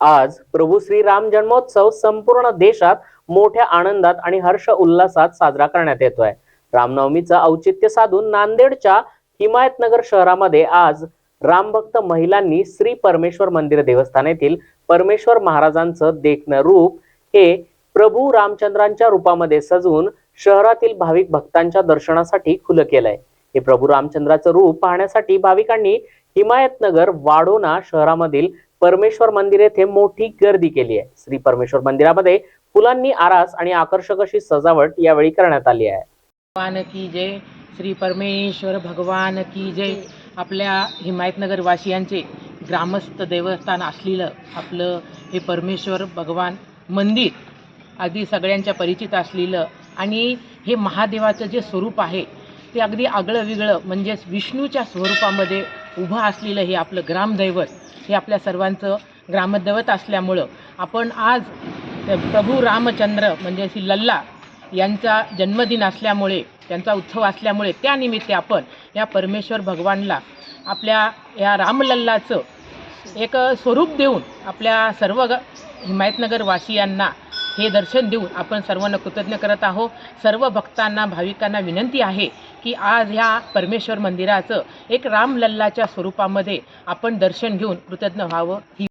आज प्रभू श्री राम जन्मोत्सव संपूर्ण देशात मोठ्या आनंदात आणि हर्ष उल्हासात साजरा करण्यात येतोय. रामनवमीचं औचित्य साधून नांदेडच्या हिमायतनगर शहरामध्ये आज रामभक्त महिलांनी श्री परमेश्वर मंदिर देवस्थान येथील परमेश्वर महाराजांचं देखणं रूप हे प्रभू रामचंद्रांच्या रूपामध्ये सजवून शहरातील भाविक भक्तांच्या दर्शनासाठी खुलं केलंय. हे प्रभू रामचंद्राचं रूप पाहण्यासाठी भाविकांनी हिमायतनगर वाडोना शहरामधील परमेश्वर मंदिर येथे मोठी गर्दी केली आहे. श्री परमेश्वर मंदिरामध्ये फुलांनी आरास आणि आकर्षक अशी सजावट यावेळी करण्यात आली आहे. भगवान की जय. श्री परमेश्वर भगवान की जय. आपल्या हिमायतनगर वासियांचे ग्रामस्थ देवस्थान असलेलं आपलं हे परमेश्वर भगवान मंदिर अगदी सगळ्यांच्या परिचित असलेलं आणि हे महादेवाचं जे स्वरूप आहे ते अगदी आगळं वेगळं म्हणजेच विष्णूच्या स्वरूपामध्ये उभं असलेलं हे आपलं ग्रामदैवत हे आपल्या सर्वांचं ग्रामदैवत असल्यामुळं आपण आज प्रभू रामचंद्र म्हणजे श्री लल्ला यांचा जन्मदिन असल्यामुळे त्यांचा उत्सव असल्यामुळे त्यानिमित्त आपण या परमेश्वर भगवानला आपल्या या रामलल्लाचं एक स्वरूप देऊन आपल्या सर्व ग हिमायतनगर वासियांना हे दर्शन देऊन आपण सर्वांना कृतज्ञ करत आहोत. सर्व भक्तांना भाविकांना विनंती आहे की आज ह्या परमेश्वर मंदिराचं एक रामलल्लाच्या स्वरूपामध्ये आपण दर्शन घेऊन कृतज्ञ व्हावं. ही